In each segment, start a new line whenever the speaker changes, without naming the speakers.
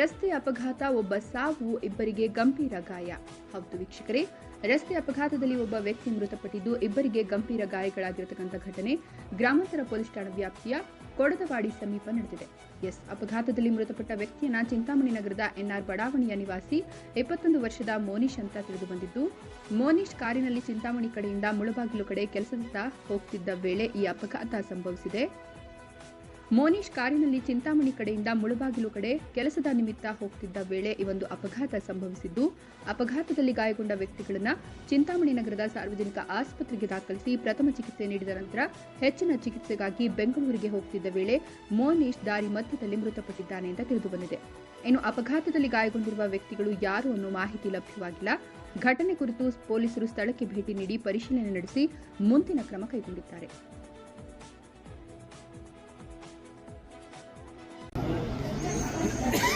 ರಸ್ತೆ ಅಪಘಾತ ಒಬ್ಬ ಸಾವು ಇಬ್ಬರಿಗೆ ಗಂಭೀರ ಗಾಯ ಹೌದು ವೀಕ್ಷಕರೇ ರಸ್ತೆ ಅಪಘಾತದಲ್ಲಿ ಒಬ್ಬ ವ್ಯಕ್ತಿ ಮೃತಪಟ್ಟಿದ್ದು ಇಬ್ಬರಿಗೆ ಗಂಭೀರ ಗಾಯಗಳಾಗಿರತಕ್ಕಂಥ ಘಟನೆ ಗ್ರಾಮಾಂತರ ಪೊಲೀಸ್ ಠಾಣಾ ವ್ಯಾಪ್ತಿಯ ಕೊಡದವಾಡಿ ಸಮೀಪ ನಡೆದಿದೆ ಎಸ್ ಅಪಘಾತದಲ್ಲಿ ಮೃತಪಟ್ಟ ವ್ಯಕ್ತಿಯನ್ನ ಚಿಂತಾಮಣಿ ನಗರದ ಎನ್ಆರ್ ಬಡಾವಣೆಯ ನಿವಾಸಿ ಇಪ್ಪತ್ತೊಂದು ವರ್ಷದ ಮೋನೀಶ್ ಅಂತ ತಿಳಿದು ಬಂದಿದ್ದು ಮೋನೀಶ್ ಕಾರಿನಲ್ಲಿ ಚಿಂತಾಮಣಿ ಕಡೆಯಿಂದ ಮುಳಬಾಗಿಲು ಕಡೆ ಕೆಲಸದಿಂದ ಹೋಗ್ತಿದ್ದ ವೇಳೆ ಈ ಅಪಘಾತ ಸಂಭವಿಸಿದೆ ಮೋನೀಶ್ ಕಾರಿನಲ್ಲಿ ಚಿಂತಾಮಣಿ ಕಡೆಯಿಂದ ಮುಳಬಾಗಿಲು ಕಡೆ ಕೆಲಸದ ನಿಮಿತ್ತ ಹೋಗ್ತಿದ್ದ ವೇಳೆ ಈ ಒಂದು ಅಪಘಾತ ಸಂಭವಿಸಿದ್ದು ಅಪಘಾತದಲ್ಲಿ ಗಾಯಗೊಂಡ ವ್ಯಕ್ತಿಗಳನ್ನು ಚಿಂತಾಮಣಿ ನಗರದ ಸಾರ್ವಜನಿಕ ಆಸ್ಪತ್ರೆಗೆ ದಾಖಲಿಸಿ ಪ್ರಥಮ ಚಿಕಿತ್ಸೆ ನೀಡಿದ ನಂತರ ಹೆಚ್ಚಿನ ಚಿಕಿತ್ಸೆಗಾಗಿ ಬೆಂಗಳೂರಿಗೆ ಹೋಗ್ತಿದ್ದ ವೇಳೆ ಮೋನಿಶ್ ದಾರಿ ಮಧ್ಯದಲ್ಲಿ ಮೃತಪಟ್ಟಿದ್ದಾನೆ ಎಂದು ತಿಳಿದುಬಂದಿದೆ ಇನ್ನು ಅಪಘಾತದಲ್ಲಿ ಗಾಯಗೊಂಡಿರುವ ವ್ಯಕ್ತಿಗಳು ಯಾರು ಅನ್ನೋ ಮಾಹಿತಿ ಲಭ್ಯವಾಗಿಲ್ಲ ಘಟನೆ ಕುರಿತು ಪೊಲೀಸರು ಸ್ಥಳಕ್ಕೆ ಭೇಟಿ ನೀಡಿ ಪರಿಶೀಲನೆ ನಡೆಸಿ ಮುಂದಿನ ಕ್ರಮ ಕೈಗೊಂಡಿದ್ದಾರೆ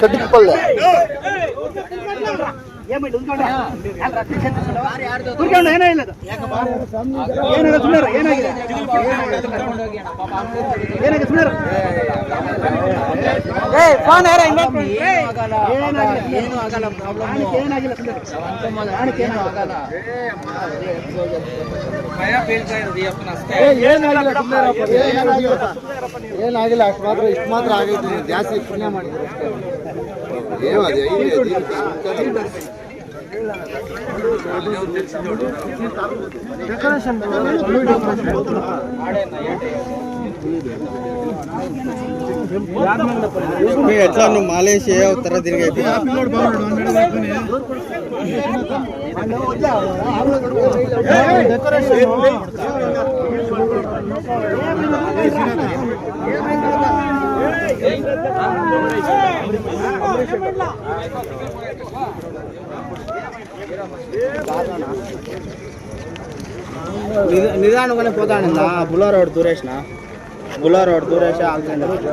கட்டிப்பல்ல ಏನಾಗಿಲ್ಲ
ಅಷ್ಟು ಮಾತ್ರ ಇಷ್ಟು ಮಾತ್ರ ಆಗೈತೆ ಜಾಸ್ತಿ ಪುಣ್ಯ ಮಾಡಿದ್ರು ಅಷ್ಟೇ డెకరేషన్ ఎట్లా నువ్వు మాలేసి ఏ అవుతారా తిరిగి డెకరేషన్ నిదానంగానే పోతానంద బులారో ఒకటి దూరేసిన బులారో ఒకటి దూరేసి ఆగుతాండి